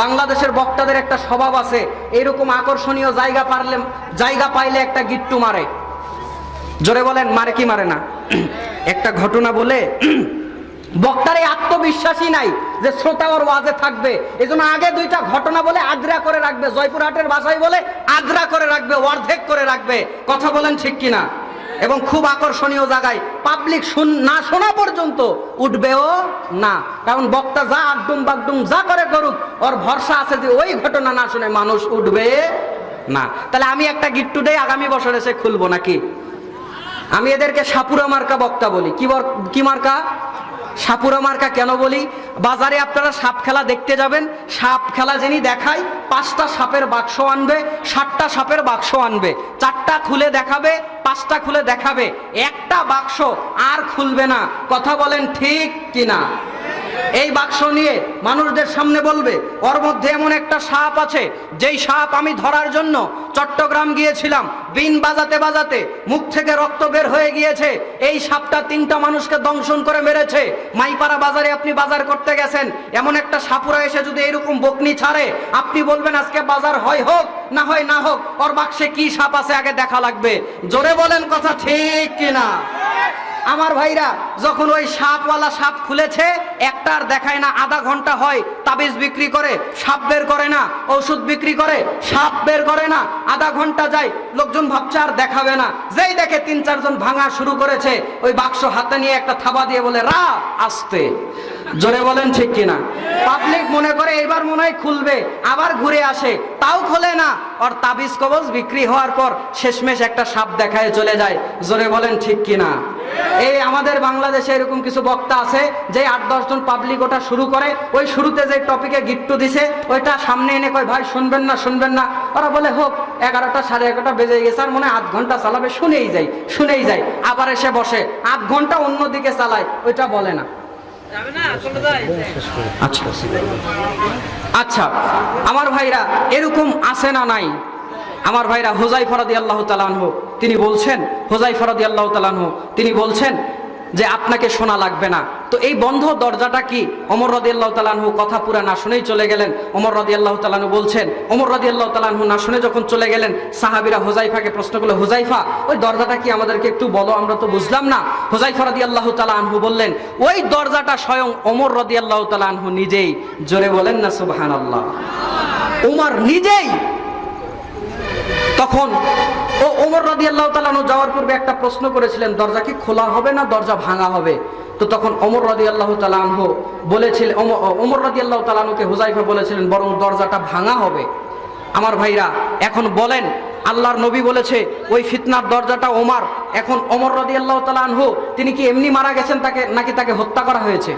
বাংলাদেশের বক্তাদের একটা স্বভাব আছে, এরকম আকর্ষণীয় জায়গা পারলে, জায়গা পাইলে একটা গিট্টু মারে। জোরে বলেন, মারে কি মারে না? একটা ঘটনা বলে, বক্তার এই আত্মবিশ্বাসই নাই যে শ্রোতা ওর ওয়াজে থাকবে। এই জন্য আগে দুইটা ঘটনা বলে আদ্রা করে রাখবে, জয়পুরহাটের ভাষায় বলে আদ্রা করে রাখবে, অর্ধেক করে রাখবে। কথা বলেন ঠিক কিনা? এবং খুব আকর্ষণীয় জায়গায় পাবলিক না শোনা পর্যন্ত উঠবেও না। কারণ বক্তা যা আকডুম বাগডুম যা করে করুক, ওর ভরসা আছে যে ওই ঘটনা না শুনে মানুষ উঠবে না। তাহলে আমি একটা গিট টুডে আগামী বছর এসে খুলবো নাকি? আমি এদেরকে সাপুরা মার্কা বক্তা বলি। কি মার্কা? সাপুরা মার্কা কেন বলি? বাজারে আপনারা সাপ খেলা দেখতে যাবেন। সাপ খেলা যিনি দেখায়, পাঁচটা সাপের বাক্স আনবে, সাতটা সাপের বাক্স আনবে। চারটা খুলে দেখাবে, পাঁচটা খুলে দেখাবে। একটা বাক্স আর খুলবে না। কথা বলেন ঠিক কিনা? এই বাক্স নিয়ে মানুষদের সামনে বলবে, ওর মধ্যে এমন একটা সাপ আছে, যেই সাপ আমি ধরার জন্য চট্টগ্রাম গিয়েছিলাম। বিন বাজাতে বাজাতে মুখ থেকে রক্ত বের হয়ে গিয়েছে। এই সাপটা তিনটা মানুষকে দংশন করে মেরেছে। মাইপাড়া বাজারে আপনি বাজার করতে গেছেন। এমন একটা সাপুরা এসে যদি এরকম বকনি ছাড়ে, আপনি বলবেন, আজকে বাজার হয় হোক, না হয় না হোক, ওর বাক্সে কি সাপ আছে, আগে দেখা লাগবে। জোরে বলেন কথা ঠিক কিনা? আমার ভাইরা, যখন ওই সাপওয়ালা সাপ খুলেছে একটার দেখায় না, আধা ঘণ্টা হয়, তাবিজ বিক্রি করে, সাপ বের করে না ওষুধ বিক্রি করে, সাপ বের করে না, আধা ঘণ্টা যায়, লোকজন ভাবছে আর দেখাবে না। যেই দেখে তিন চারজন ভাঙা শুরু করেছে, ওই বাক্স হাতে নিয়ে একটা থাবা দিয়ে বলে, রা, আসতে। জোরে বলেন ঠিক কিনা? পাবলিক মনে করে এবার মনে হয় খুলবে, আবার ঘুরে আসে, তাও খোলে না। আর তাবিজ কবজ বিক্রি হওয়ার পর শেষমেশ একটা সাপ দেখায় চলে যায়। জোরে বলেন ঠিক কিনা? এই আমাদের বাংলাদেশে এরকম কিছু বক্তা আছে, যে আট দশ জন পাবলিক ওটা শুরু করে, ওই শুরুতে যে টপিকে গিট্টু দিছে, ওইটা সামনে এনে কয়, ভাই, শুনবেন না শুনবেন না। ওরা বলে, হোক, এগারোটা সাড়ে এগারোটা বেজে গেছে, আর মনে আধ ঘণ্টা চালাবে। শুনেই যাই শুনেই যাই। আবার এসে বসে, আধ ঘণ্টা অন্যদিকে চালায়, ওইটা বলে না। আচ্ছা। আচ্ছা আমার ভাইরা এরকম আছে না নাই? আমার ভাইরা হোজাই ফরাদি আল্লাহ তালানহ তিনি বলছেন হোজাই ফরাদি আল্লাহ তালানহ তিনি বলছেন যে আপনাকে শোনা লাগবে না। তো এই বন্ধ দরজাটা কি? অমর রদি আল্লাহ তালানহু কথা পুরা না শুনেই চলে গেলেন। অমর রদি আল্লাহ তালানহু বলছেন অমর রদি আল্লাহ তালানহু না শুনে যখন চলে গেলেন, সাহাবিরা হোজাইফাকে প্রশ্ন করল হোজাইফা ওই দরজাটা কি আমাদেরকে একটু বলো, আমরা তো বুঝলাম না। হোজাইফা রদি আল্লাহ তালানহু বললেন, ওই দরজাটা স্বয়ং অমর রদি আল্লাহ তালানহু নিজেই। জোরে বলেন না সুবহান আল্লাহ উমার নিজেই তখন ও ওমর রাদি আল্লাহ তালানো যাওয়ার পূর্বে একটা প্রশ্ন করেছিলেন, দরজা কি খোলা হবে না দরজা ভাঙা হবে? তো তখন অমর রাদি আল্লাহ তালানহ বলেছিলেন, ওমর রাদি আল্লাহ তালানুকে হুজাইফা বলেছিলেন, বরং দরজাটা ভাঙা হবে। আমার ভাইরা, এখন বলেন, আল্লাহর নবী বলেছে, ওই ফিতনার দরজাটা ওমার। এখন অমর রদি আল্লাহ তালানহু তিনি কি এমনি মারা গেছেন তাকে, নাকি তাকে হত্যা করা হয়েছে?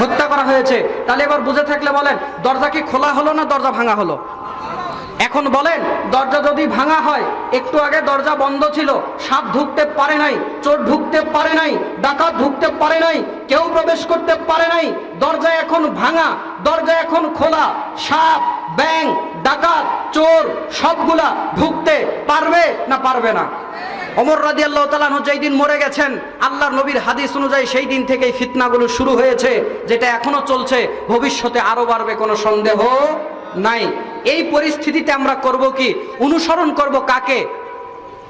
হত্যা করা হয়েছে। তাহলে এবার বুঝে থাকলে বলেন, দরজা কি খোলা হলো না দরজা ভাঙা হলো? এখন বলেন, দরজা যদি ভাঙা হয়, একটু আগে দরজা বন্ধ ছিল, সাপ ঢুকতে পারে নাই, চোর ঢুকতে পারে নাই, ডাকাত ঢুকতে পারে নাই, কেউ প্রবেশ করতে পারে নাই, দরজা এখন ভাঙা, দরজা এখন খোলা, সাপ ব্যাং ডাকাত, চোর, সবগুলা ঢুকতে পারবে না পারবে না? অমর রাজি আল্লাহ তালাহ যেই দিন মরে গেছেন, আল্লাহর নবীর হাদিস অনুযায়ী সেই দিন থেকেই ফিতনাগুলো শুরু হয়েছে, যেটা এখনও চলছে, ভবিষ্যতে আরও বাড়বে, কোনো সন্দেহ নাই। এই পরিস্থিতিতে আমরা করব কি? অনুসরণ করব কাকে?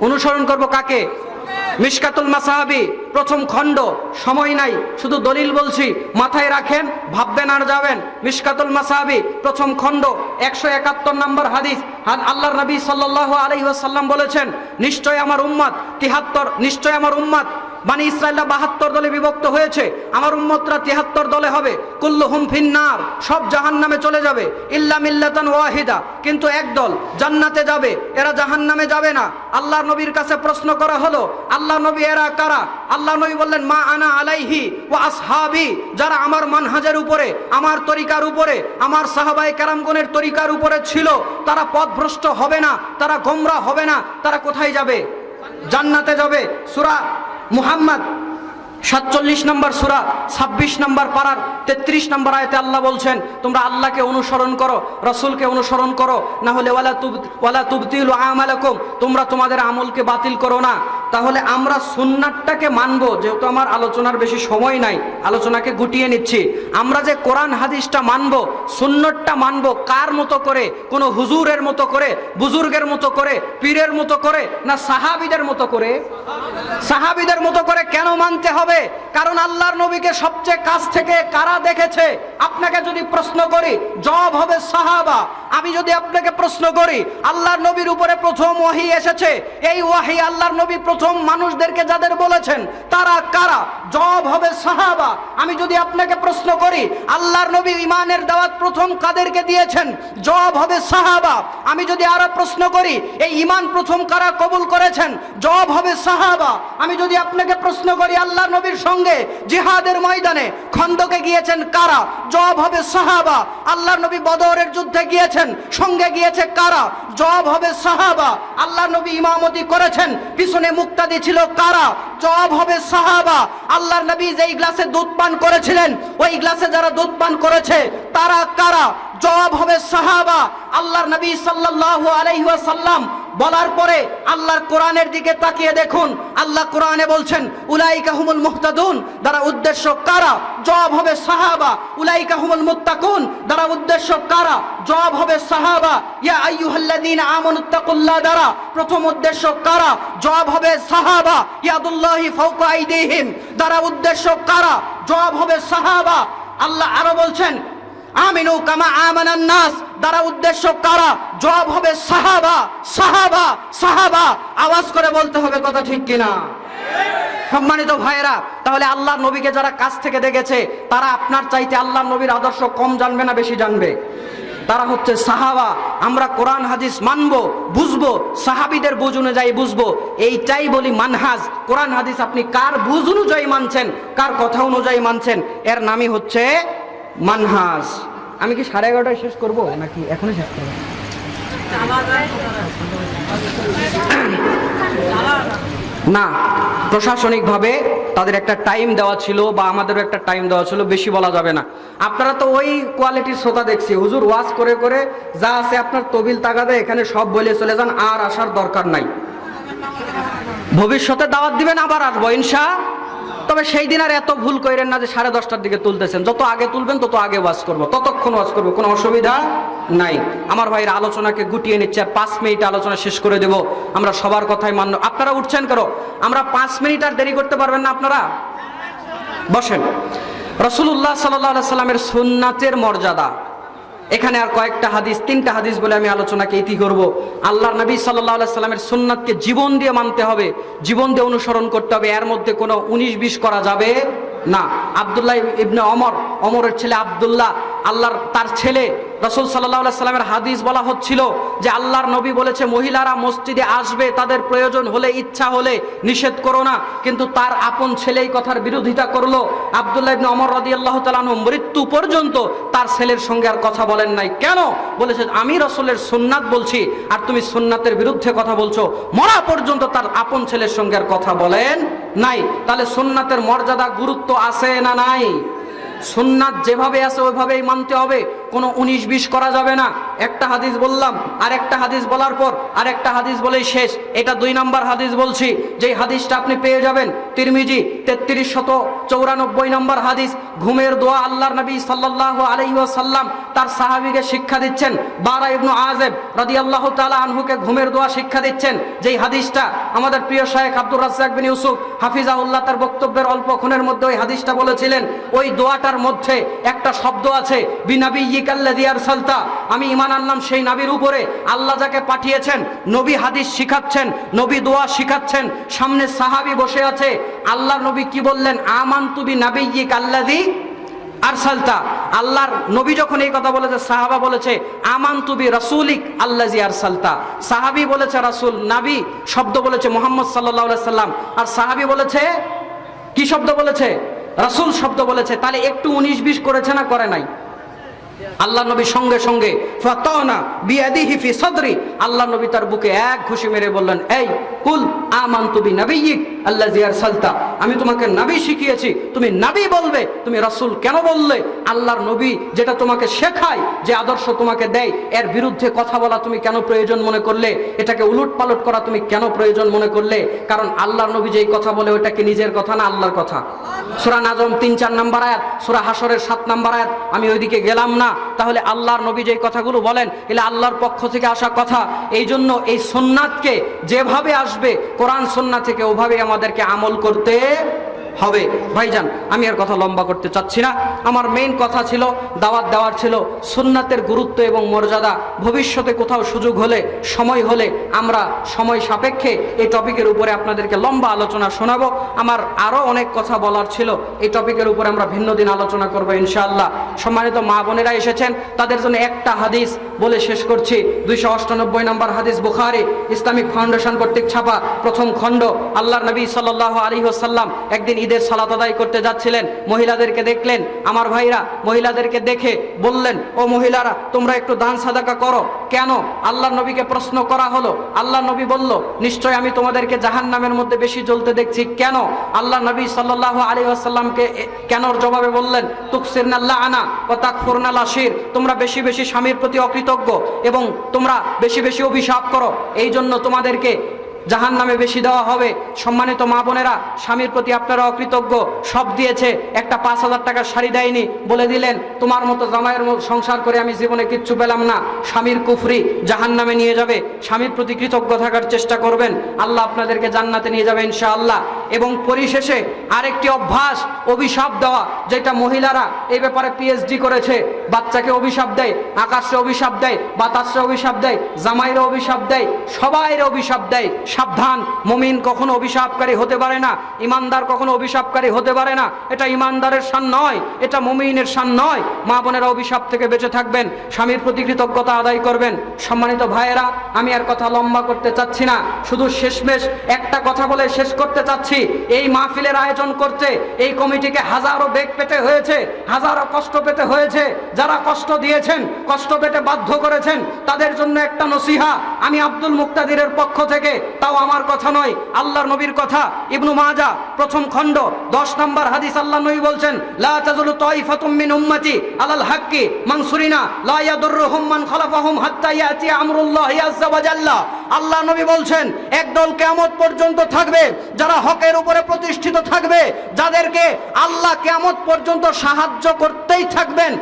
অনুসরণ করব কাকে? মিশকাতুল মাসাহাবি, প্রথম খণ্ড, সময় নাই, শুধু দলিল বলছি, মাথায় রাখেন, ভাববেন আর যাবেন। মিশকাতুল মাসাহাবি, প্রথম খণ্ড, একশো একাত্তর নম্বর হাদিস হাদ আল্লাহর নবী সাল্লাহ আলহিহাসাল্লাম বলেছেন, নিশ্চয় আমার উম্মাদ তিহাত্তর, নিশ্চয় আমার উম্মাদ মানে ইসরায়েলরা বাহাত্তর দলে বিভক্ত হয়েছে। আমার উম্মতরা তিহাত্তর দলে হবে। কুল্লু হুম ফিন্নার, সব জাহান নামে চলে যাবে। ইল্লা মিল্লাতান ওয়াহিদা, কিন্তু এক দল জান্নাতে যাবে। এরা জাহান নামে যাবে না। আল্লাহ নবীর কাছে প্রশ্ন করা হলো, আল্লাহ নবী এরা কারা? আল্লাহ নবী বললেন, মা আনা আলাইহি ও আসহাবি যারা আমার মানহাজের উপরে, আমার তরিকার উপরে, আমার সাহাবাই কারামগণের তরিকার উপরে ছিল। তারা পথভ্রষ্ট হবে না, তারা গোমরা হবে না, তারা কোথায় যাবে? জান্নাতে যাবে। সুরা মুহাম্মদ সাতচল্লিশ নম্বর সুরা, ছাব্বিশ নম্বর পাড়ার তেত্রিশ নম্বর আয়তে আল্লাহ বলছেন, তোমরা আল্লাহকে অনুসরণ করো, রসুলকে অনুসরণ করো, না হলে ওয়ালা তুব, ওয়ালা তুবতিল আমালাকুম, তোমরা তোমাদের আমলকে বাতিল করো না। তাহলে আমরা সুন্নাতটাকে মানবো, যেহেতু আমার আলোচনার বেশি সময় নাই, আলোচনাকে গুটিয়ে নিচ্ছি। আমরা যে কোরআন হাদিসটা মানবো, সুন্নতটা মানবো কার মতো করে, কোনো হুজুরের মতো করে, বুজুর্গের মতো করে, পীরের মতো করে, না সাহাবিদের মতো করে? সাহাবিদের মতো করে কেন মানতে হবে? কারণ আল্লাহর নবীকে সবচেয়ে কাছ থেকে কারা দেখেছে? আপনাকে যদি প্রশ্ন করি, জবাব হবে সাহাবা। আমি যদি আপনাকে প্রশ্ন করি, আল্লাহর নবীর উপরে প্রথম ওয়াহি এসেছে, এই ওয়াহি আল্লাহর নবী প্রথম মানুষদেরকে যাদের বলেছেন, তারা কারা? জবাব হবে সাহাবা। আমি যদি আপনাকে প্রশ্ন করি, আল্লাহর নবী ইমানের দাওয়াত প্রথম কাদেরকে দিয়েছেন? জবাব হবে সাহাবা। আমি যদি আরও প্রশ্ন করি, এই ইমান প্রথম কারা কবুল করেছেন? জবাব হবে সাহাবা। আমি যদি আপনাকে প্রশ্ন করি আল্লাহ নবীর সঙ্গে জিহাদের ময়দানে খন্দকে গিয়েছেন কারা? জবাব হবে সাহাবা। আল্লাহ নবী বদরের যুদ্ধে গিয়েছেন সঙ্গে গিয়েছে কারা? জব হবে সাহাবা। আল্লাহ নবী ইমামতি করেছেন। পিছনে মুক্তাদি ছিল কারা? জব হবে সাহাবা। আল্লাহর নবী যেই গ্লাসে দুধ পান করেছিলেন, ওই গ্লাসে যারা দুধ পান করেছে, তারা কারা? জব হবে সাহাবা। আল্লাহর নবী সাল্লাল্লাহু আলাইহি ওয়াসাল্লাম বলার পরে আল্লাহর কোরআনের দিকে তাকিয়ে দেখুন। আল্লাহ কোরআনে বলছেন, উলাইকা হুমুল মুহতাদুন দ্বারা উদ্দেশ্য কারা? জবাব হবে সাহাবা। উলাইকা হুমুল মুত্তাকুন, দ্বারা উদ্দেশ্য কারা? জবাব হবে সাহাবা। ইয়া আইয়ুহাল্লাযীনা আমানুত্তাকুল্লাহ দ্বারা প্রথম উদ্দেশ্য কারা? জবাব হবে সাহাবা। ইয়াদুল্লাহি ফাওকা আইদিহিম, দ্বারা উদ্দেশ্য কারা? জবাব হবে সাহাবা। আল্লাহ আরও বলছেন, আমিনু কামা আমানান নাস দ্বারা উদ্দেশ্য কারা? জবাব হবে সাহাবা সাহাবা সাহাবা। আওয়াজ করে বলতে হবে কথা ঠিক কিনা? সম্মানিত ভাইয়েরা, তাহলে আল্লাহ নবীকে যারা কাছ থেকে দেখেছে, তারা আপনার চাইতে আল্লাহ নবীর আদর্শ কম জানবে না বেশি জানবে? তারা হচ্ছে সাহাবা। আমরা কোরআন, হাদিস মানবো, বুঝব, সাহাবিদের বুঝ অনুযায়ী বুঝব। এইটাই বলি মানহাজ। কোরআন, হাদিস আপনি কার বুঝ অনুযায়ী মানছেন, কার কথা অনুযায়ী মানছেন? এর নামই হচ্ছে মানহাজ। আমি কি সাড়ে এগারোটায় শেষ করব নাকি এখনই শেষ করব? না, প্রশাসনিকভাবে তাদের একটা টাইম দেওয়া ছিল বা আমাদেরও একটা টাইম দেওয়া ছিল, বেশি বলা যাবে না। আপনারা তো ওই কোয়ালিটির শ্রোতা দেখছি। হুজুর ওয়াজ করে করে যা আছে আপনার তবিল তাগাদে, এখানে সব বলে চলে যান, আর আসার দরকার নাই। ভবিষ্যতে দাওয়াত দিবেন, আবার আসব, ইনশা তবে সেই দিন আর এত ভুল করেন না যে সাড়ে দশটার দিকে তুলতেছেন। যত আগে তুলবেন, তত আগে ওয়াজ করব। ততক্ষণ ওয়াজ করব, কোনো অসুবিধা নাই। আমার ভাইয়ের আলোচনাকে গুটিয়ে নিচ্ছে আর পাঁচ মিনিট আলোচনা শেষ করে দেব। আমরা সবার কথাই মান্য। আপনারা উঠছেন কেন? আমরা পাঁচ মিনিট আর দেরি করতে পারবেন না আপনারা? বসেন। রসুল্লাহ সাল্লাহ সাল্লামের সুন্নাতের মর্যাদা। এখানে আর কয়েকটা হাদিস, তিনটা হাদিস বলে আমি আলোচনাকে ইতি করব। আল্লাহ নবী সাল্লাহ সাল্লামের সুন্নাতকে জীবন দিয়ে মানতে হবে, জীবন দিয়ে অনুসরণ করতে হবে, এর মধ্যে কোনো উনিশ বিশ করা যাবে না। আবদুল্লাহ ইবনে অমর অমরের ছেলে আবদুল্লাহ, আল্লাহর তার ছেলে রসুল সাল্লাহ সাল্লামের হাদিস বলা হচ্ছিল যে আল্লাহর নবী বলেছে, মহিলারা মসজিদে আসবে, তাদের প্রয়োজন হলে, ইচ্ছা হলে নিষেধ করো না। কিন্তু তার আপন ছেলে এই কথার বিরোধিতা করল। আবদুল্লাহ ইবনে অমর রাদি আল্লাহ তালানহ মৃত্যু পর্যন্ত তার ছেলের সঙ্গে আর কথা বলেন নাই। কেন? বলেছে, আমি রসুলের সুন্নাত বলছি, আর তুমি সুন্নাতের বিরুদ্ধে কথা বলছো। মরা পর্যন্ত তার আপন ছেলের সঙ্গে আর কথা বলেন নাই। তাহলে সুন্নাতের মর্যাদা গুরুত্ব আছে না নাই? সুন্নাত যেভাবে আছে, ওইভাবেই মানতে হবে। কোনো উনিশ বিশ করা যাবে না। একটা হাদিস বললাম আর একটা হাদিস বলার পর আর একটা হাদিস বলেই শেষ। এটা দুই নাম্বার হাদিস বলছি। যেই হাদিসটা আপনি পেয়ে যাবেন, তিরমিজি তেত্রিশ শত চৌরানব্বই নম্বর হাদিস, ঘুমের দোয়া আল্লাহর নবী সাল্লাহ আলাইসাল্লাম তার সাহাবিকে শিক্ষা দিচ্ছেন। বারা ইবনু আজেব রাদি আল্লাহ তালা আনহুকে ঘুমের দোয়া শিক্ষা দিচ্ছেন। যেই হাদিসটা আমাদের প্রিয় শাহেখ আব্দুর রাজ্জাক বিন ইউসুফ হাফিজাউল্লাহ তার বক্তব্যের অল্প ক্ষণের মধ্যে ওই হাদিসটা বলেছিলেন, ওই দোয়াটার মধ্যে একটা শব্দ আছে বিনাবি আমি ইমান আনলাম সেই নাবির উপরে। আল্লাহ যাকে পাঠিয়েছেন, নবী হাদিস শিখাচ্ছেন, নবী দোয়া শিখাচ্ছেন, সামনে সাহাবি বসে আছে। আল্লাহ নবী কি বললেন? আমান তুবি নাবি ইকাল্লাদি আরসালতা আল্লাহর নবী যখন এই কথা বলেছে, সাহাবা বলেছে আমান তুবি রাসুলিক আল্লাজি আরসালতা সাহাবি বলেছে, রাসুল, নাবি শব্দ বলেছে মোহাম্মদ সাল্লাহ সাল্লাম। আর সাহাবি বলেছে, কি শব্দ বলেছে? রাসুল শব্দ বলেছে। তাহলে একটু উনিশ বিশ করেছে না করে নাই? আল্লাহ নবী সঙ্গে সঙ্গে সদরি। আল্লাহ নবী তার বুকে এক ঘুষি মেরে বললেন, এই, কুল আমানতু বি নাবিয়িক জিয়ার আরসালতা। আমি তোমাকে নাবি শিখিয়েছি। তুমি নাবি বলবে, তুমি রাসূল কেন বললে? আল্লাহর নবী যেটা তোমাকে শেখায়, যে আদর্শ তোমাকে দেয়, এর বিরুদ্ধে কথা বলা তুমি কেন প্রয়োজন মনে করলে? এটাকে উলট পালট করা তুমি কেন প্রয়োজন মনে করলে? কারণ আল্লাহর নবী যেই কথা বলে ওটা কি নিজের কথা না আল্লাহর কথা? সূরা নাজম তিন চার নাম্বার আয়াত, সূরা হাসরের সাত নাম্বার আয়াত, আমি ওইদিকে গেলাম না। তাহলে আল্লাহর নবী যেই কথাগুলো বলেন, এলে আল্লাহর পক্ষ থেকে আসা কথা। এই জন্য এই সোননাথকে যেভাবে আসবে, কোরআন সন্না থেকে ওভাবে আমাদেরকে আমল করতে হবে। ভাইজান, আমি আর কথা লম্বা করতে চাচ্ছি না। আমার মেইন কথা ছিল, দাওয়াত দেওয়ার ছিল সুন্নাতের গুরুত্ব এবং মর্যাদা। ভবিষ্যতে কোথাও সুযোগ হলে, সময় হলে আমরা সময় সাপেক্ষে এই টপিকের উপরে আপনাদেরকে লম্বা আলোচনা শোনাবো। আমার আরও অনেক কথা বলার ছিল, এই টপিকের উপরে আমরা ভিন্ন দিন আলোচনা করব ইনশাআল্লাহ। সম্মানিত মা বোনেরা এসেছেন, তাদের জন্য একটা হাদিস বলে শেষ করছি। দুইশো অষ্টানব্বই নম্বর হাদিস বুখারি, ইসলামিক ফাউন্ডেশন কর্তৃক ছাপা প্রথম খণ্ড। আল্লাহ নবী সাল্লাহ আলী সাল্লাম একদিন ঈদের সালাত আদায় করতে যাচ্ছিলেন, মহিলাদেরকে দেখলেন, আমার ভাইরা, মহিলাদেরকে দেখে বললেন, ও মহিলারা, তোমরা একটু দান সাদাকা করো। কেন? আল্লাহ নবীকে প্রশ্ন করা হলো। আল্লাহ নবী বলল, নিশ্চয় আমি তোমাদেরকে জাহান নামের মধ্যে বেশি জ্বলতে দেখছি। কেন? আল্লাহ নবী সাল্লাহ আলী আসাল্লামকে কেনর জবাবে বললেন তুকসির নাল্লাহ আনা ও তাকফুরনাল আশির তোমরা বেশি বেশি স্বামীর প্রতি অকৃতজ্ঞ এবং তোমরা বেশি বেশি অভিশাপ করো। এই জন্য তোমাদেরকে জাহান নামে বেশি দেওয়া হবে। সম্মানিত মা বোনেরা, স্বামীর প্রতি আপনারা অকৃতজ্ঞ। সব দিয়েছে, একটা পাঁচ হাজার টাকার শাড়ি দেয়নি। বলে দিলেন, তোমার মতো জামাইয়ের সংসার করে আমি জীবনে কিচ্ছু পেলাম না। স্বামীর কুফরি জাহান নামে নিয়ে যাবে। স্বামীর প্রতি কৃতজ্ঞ থাকার চেষ্টা করবেন। আল্লাহ আপনাদেরকে জান্নাতে নিয়ে যাবে ইনশাআল্লাহ। এবং পরিশেষে আরেকটি অভ্যাস, অভিশাপ দেওয়া, যেটা মহিলারা এই ব্যাপারে পিএইচডি করেছে। বাচ্চাকে অভিশাপ দেয়, আকাশে অভিশাপ দেয়, বাতাসে অভিশাপ দেয় জামাইরে অভিশাপ দেয় সবাইরে অভিশাপ দেয়। সাবধান। মমিন কখনো অভিশাপকারী হতে পারে না। ইমানদার কখনো অভিশাপকারী হতে পারে না। এটা ইমানদারের শান নয়, এটা মমিনের শান নয়। মা বোনেরা অভিশাপ থেকে বেঁচে থাকবেন, স্বামীর প্রতি কৃতজ্ঞতা আদায় করবেন। সম্মানিত ভাইয়েরা, আমি আর কথা লম্বা করতে চাচ্ছি না। শুধু শেষমেশ একটা কথা বলে শেষ করতে চাচ্ছি। এই মাহফিলের আয়োজন করতে এই কমিটিকে হাজারো বেগ পেতে হয়েছে, হাজারো কষ্ট পেতে হয়েছে। যারা কষ্ট দিয়েছেন, কষ্ট পেতে বাধ্য করেছেন, তাদের জন্য একটা নসিহা। আমি আব্দুল মুক্তাদিরের পক্ষ থেকে তাও আমার কথা নয়, আল্লাহর নবীর কথা। ইবনু মাজা প্রথম খণ্ড, দশ নম্বর হাদিস আল্লাহ নবী বলছেন, লা তাজুলু তাইফাতুম মিন উম্মতি আলাল হাক্কি মানসুরিনা, লা ইয়াদুররুহুম মান খালাফাহুম হাত্তা ইয়াতি আমরুল্লাহি আজ্জা ওয়া আল্লাহ নবী বলছেন একদল কিয়ামত পর্যন্ত থাকবে, যারা হকের উপরে প্রতিষ্ঠিত থাকবে, যাদেরকে আল্লাহ কিয়ামত পর্যন্ত সাহায্য করতেই থাকবেন।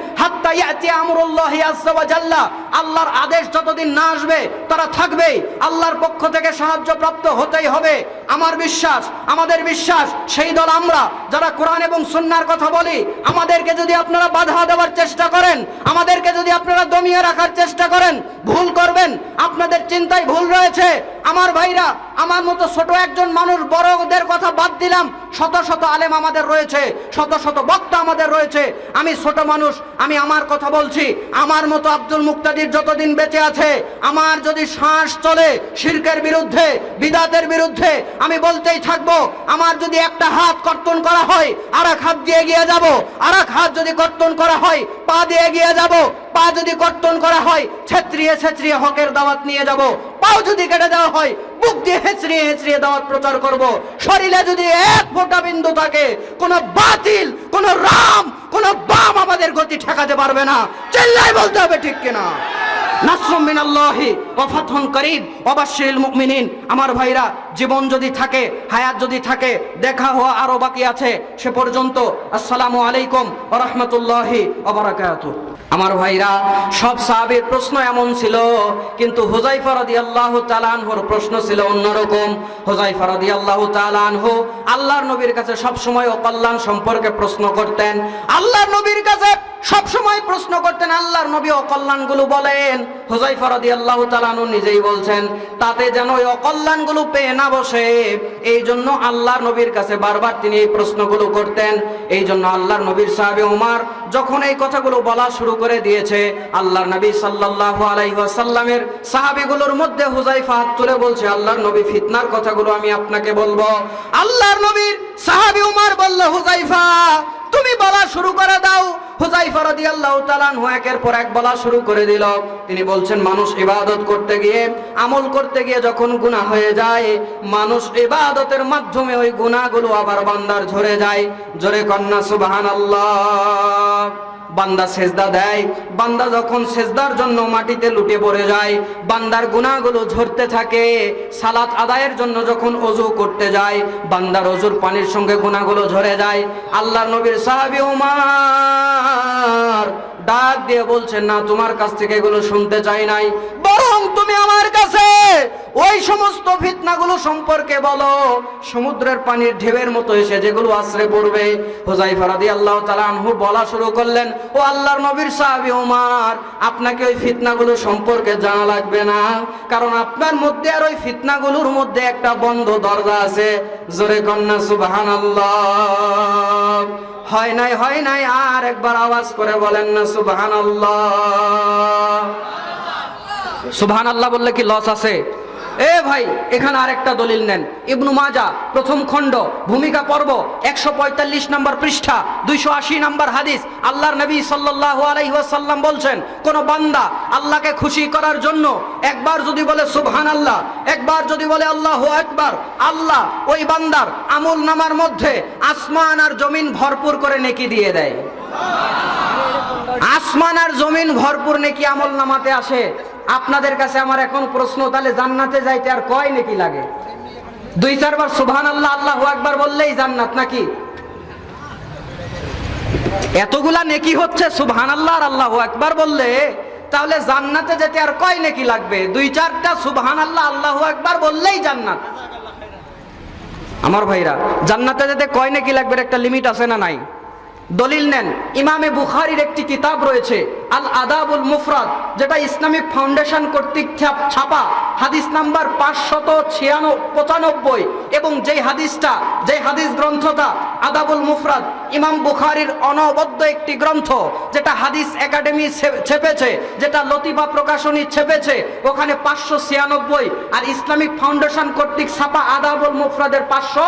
আল্লাহর আদেশ যতদিন না আসবে, তারা থাকবেই। আল্লাহর পক্ষ থেকে সাহায্য প্রাপ্ত হতেই হবে। আমার বিশ্বাস, আমাদের বিশ্বাস, সেই দল আমরা, যারা কোরআন এবং সুন্নার কথা বলি, আমাদেরকে যদি আপনারা বাধা দেওয়ার চেষ্টা করেন, আমাদেরকে যদি আপনারা দমিয়ে রাখার চেষ্টা করেন, ভুল করবেন, আপনাদের চিন্তায় ভুল রয়েছে। আমার ভাইরা, আমার মতো ছোট একজন মানুষ বড়দের কথা বাদ দিলাম। শত শত আলেম আমাদের রয়েছে, শত শত বক্তা আমাদের রয়েছে। আমি ছোট মানুষ, আমি আমার কথা বলছি। আমার মতো আব্দুল মুক্তাদির যতদিন বেঁচে আছে, আমার যদি শ্বাস চলে শিরকের বিরুদ্ধে, বিদাতের বিরুদ্ধে, আমি বলতেই থাকব, আমার যদি একটা হাত কর্তন করা হয় আর এক হাত দিয়ে এগিয়ে যাব আর এক হাত যদি কর্তন করা হয়, পা দিয়ে এগিয়ে যাব। পা যদি কর্তন করা হয়, ছেত্রিয়ে ছেত্রিয়ে হকের দাওয়াত নিয়ে যাব। পাও যদি কেটে দেওয়া হয়, বুক দিয়ে হেঁচড়িয়ে হেঁচড়িয়ে দাওয়াত প্রচার করব। শরীরে যদি এক ফোটা বিন্দু থাকে, কোন বাতিল, কোন রাম, কোন বাম আমাদের গতি ঠেকাতে পারবে না। চেল্লাই বলতে হবে ঠিক কিনা? আমার ভাইরা, জীবন যদি থাকে, হায়াত যদি থাকে, দেখা হওয়া আরও বাকি আছে, সে পর্যন্ত আসসালামু আলাইকুম রাহমাতুল্লাহি আমার ভাইরা, সব সাহাবীর প্রশ্ন এমন ছিল, কিন্তু হুজাইফা রাদিয়াল্লাহু তাআলা আনহুর প্রশ্ন ছিল অন্যরকম। হুজাইফা রাদিয়াল্লাহু তাআলা আনহু আল্লাহর নবীর কাছে সব সময় অকল্যাণ সম্পর্কে প্রশ্ন করতেন। আল্লাহর নবীর কাছে সব সময় প্রশ্ন করতেন, আল্লাহর নবী অকল্যাণগুলো বলেন। হুজাইফা রাদিয়াল্লাহু তাআলা আনহু নিজেই বলছেন, তাতে যেন ওই অকল্যাণগুলো পেয়ে না বসে। এই জন্য আল্লাহর নবীর কাছে বারবার তিনি এই প্রশ্নগুলো করতেন। এই জন্য আল্লাহর নবীর সাহাবী উমার যখন এই কথাগুলো বলা শুরু করে দিয়েছে, আল্লাহর নবী সাল্লাল্লাহু আলাইহি ওয়াসাল্লামের সাহাবীগুলোর মধ্যে হুজাইফা হাত তুলে বলছে, আল্লাহর নবী ফিতনার কথাগুলো আমি আপনাকে বলব। আল্লাহর নবীর সাহাবী উমার বলল হুজাইফা তুমি বলা শুরু করে দাও। হুজাইফা রাদিয়াল্লাহু তাআলা একের পর এক বলা শুরু করে দিল। তিনি বলছেন, মানুষ ইবাদত করতে গিয়ে, আমল করতে গিয়ে যখন গুনাহ হয়ে যায়, মানুষ ইবাদতের মাধ্যমে ওই গুনাহগুলো আবার বান্দার ঝরে যায়। জোরে কন্যা, সুবহানাল্লাহ। বান্দা সেজদা দেয়। বান্দা যখন সেজদার জন্য মাটিতে লুটে পড়ে যায়, বান্দার গুনাহগুলো ঝরতে থাকে। সালাত আদায়ের জন্য যখন অজু করতে যায়, বান্দার অজুর পানির সঙ্গে গুনাহগুলো ঝরে যায়। আল্লাহর নবীর সাহাবী উমার ডাক দিয়ে বলছেন না, তোমার কাছ থেকে এগুলো শুনতে চাই নাই। বরং তুমি আমার কাছে ওই সমস্ত ফিতনাগুলো সম্পর্কে বলো। সমুদ্রের পানির ঢেউয়ের মতো এসে যেগুলো আশ্রে পড়বে হুজাইফা রাদিয়াল্লাহু তাআলা আনহু বলা শুরু করলেন, ও আল্লাহর নবীর সাহাবী ওমর আপনাকে ওই ফিতনাগুলো সম্পর্কে জানা লাগবে না। কারণ আপনার মধ্যে আর ওই ফিতনাগুলোর মধ্যে একটা বন্ধ দরজা আছে। জোরে কন্যা, সুবহানাল্লাহ। হয় নাই হয় নাই, আর একবার আওয়াজ করে বলেন না, সুবহানাল্লাহ। সুবহান আল্লাহ বললে কি লস আছে? এ ভাই, এখানে আরেকটা দলিল নেন। ইবনু মাজা প্রথম খণ্ড, ভূমিকা পর্ব, একশো পঁয়তাল্লিশ নম্বর পৃষ্ঠা, দুইশো আশি নম্বর হাদিস। আল্লাহর নবী সাল্লাল্লাহু আলাইহি ওয়াসাল্লাম বলছেন, কোন বান্দা আল্লাহকে খুশি করার জন্য একবার যদি বলে সুবহান আল্লাহ একবার যদি বলে আল্লাহ একবার আল্লাহ ওই বান্দার আমল নামার মধ্যে আসমান আর জমিন ভরপুর করে নেকি দিয়ে দেয়। আসমান আর জমিন ভরপুর নেকি আমল নামাতে আসে আপনাদের কাছে আমার এখন প্রশ্ন, তাহলে জান্নাতে যাইতে আর কয় নাকি লাগে? দুই, চারবার সুবহান আল্লাহ আল্লাহ একবার বললেই জান্নাত নাকি? এতগুলা নেকি হচ্ছে সুবহান আল্লাহ আর আল্লাহ একবার বললে, তাহলে জান্নাতে যেতে আর কয় নেকি লাগবে? দুই, চারটা সুবহান আল্লাহ আল্লাহ একবার বললেই জান্নাত। আমার ভাইরা, জান্নাতে যেতে কয় নাকি লাগবে? একটা লিমিট আছে না নাই? দলিল নেন, ইমামে বুখারির একটি কিতাব রয়েছে, আল আদাবুল মুফরাদ, যেটা ইসলামিক ফাউন্ডেশন কর্তৃক ছাপ- হাদিস নাম্বার পাঁচশত ছিয়ানো পঁচানব্বই, এবং যেই হাদিসটা, যেই হাদিস গ্রন্থটা, আদাবুল মুফরাদ, ইমাম বুখারির অনবদ্য একটি গ্রন্থ, যেটা হাদিস একাডেমি ছেপেছে, যেটা লতিফা প্রকাশনী ছেপেছে, ওখানে পাঁচশো ছিয়ানব্বই, আর ইসলামিক ফাউন্ডেশন কর্তৃক ছাপা আদাবুল মুফরাদের পাঁচশো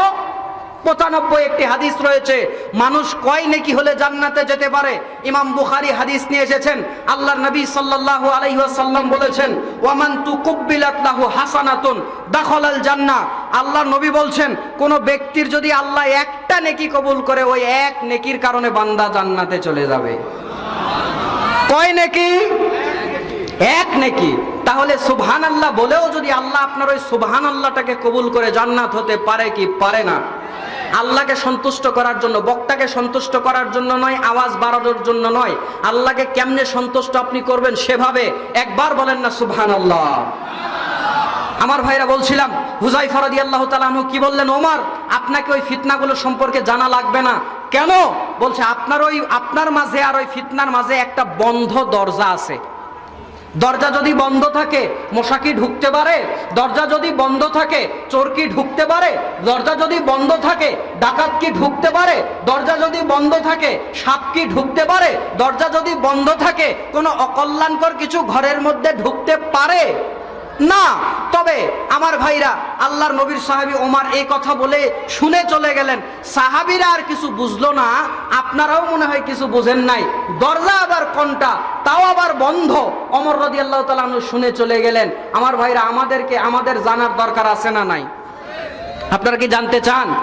পঁচানব্বই একটি হাদিস রয়েছে, মানুষ কয় নেকি হলে জান্নাতে যেতে পারে? ইমাম বুখারি হাদিস নিয়ে এসেছেন, আল্লাহর নবী সাল্লাল্লাহু আলাইহি ওয়াসাল্লাম বলেছেন, ওয়ামান তুকুব্বিলাত লাহু হাসানাতুন দাখালাল জান্নাহ। আল্লাহ নবী বলছেন, কোন ব্যক্তির যদি আল্লাহ একটা নেকি কবুল করে, ওই এক নেকির কারণে বান্দা জান্নাতে চলে যাবে। কয় নেকি? এক নেকি। তাহলে সুবহান আল্লাহ বলেও যদি আল্লাহ আপনার ওই সুবহান আল্লাহটাকে কবুল করে জান্নাত হতে পারে কি পারে না? আল্লাহকে সন্তুষ্ট করার জন্য, বক্তাকে সন্তুষ্ট করার জন্য নয়, আওয়াজ বাড়ানোর জন্য নয়। আল্লাহকে কেমনে সন্তুষ্ট আপনি করবেন সেভাবে একবার বলেন না সুবহান আল্লাহ আমার ভাইরা বলছিলাম হুজাই ফরাদি আল্লাহ তালাহু কি বললেন, ওমর, আপনাকে ওই ফিতনাগুলো সম্পর্কে জানা লাগবে না। কেন? বলছে, আপনার ওই, আপনার মাঝে আর ওই ফিতনার মাঝে একটা বন্ধ দরজা আছে। দরজা যদি বন্ধ থাকে মশা কি ঢুকতে পারে। দরজা যদি বন্ধ থাকে চোর কি ঢুকতে পারে। দরজা যদি বন্ধ থাকে ডাকাত কি ঢুকতে পারে। দরজা যদি বন্ধ থাকে সাপ কি ঢুকতে পারে। দরজা যদি বন্ধ থাকে, কোনো অকল্যাণকর কিছু ঘরের মধ্যে ঢুকতে পারে। না, তবে আমার ভাইরা, আল্লাহর নবীর সাহাবি ওমার এই কথা বলে শুনে চলে গেলেন। সাহাবিরা আর কিছু বুঝলো না, আপনারাও মনে হয় কিছু বুঝেন নাই। দরজা আবার কোনটা? তাও আবার বন্ধ। অমর রদি আল্লাহ তালু শুনে চলে গেলেন। আমার ভাইরা, আমাদেরকে, আমাদের জানার দরকার আছে না নাই? আপনারা কি জানতে চান?